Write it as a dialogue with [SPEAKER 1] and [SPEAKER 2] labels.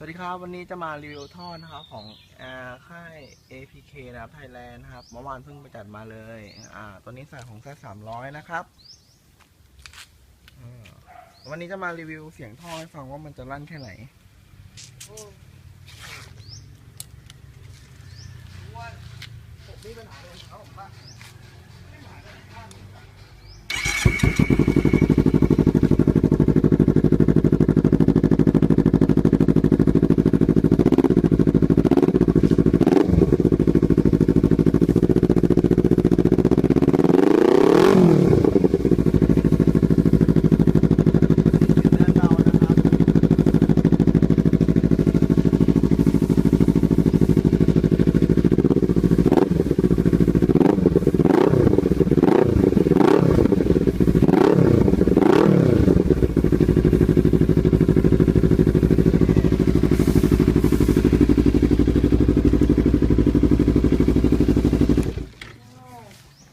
[SPEAKER 1] สวัสดีครับ วันนี้จะมารีวิวท่อนะครับของอค่าย APK นะครับไทยแลนด์นะครับเมื่อวานเพิ่งไปจัดมาเลยอ่าตัวนี้ใส่ของแซสามร้อยนะครับวันนี้จะมารีวิวเสียงท่อให้ฟังว่ามันจะลั่นแค่ไหน
[SPEAKER 2] ว่าผมมีปัญหาเลยเขาบอกว่าไม่หมายง
[SPEAKER 1] ท่าน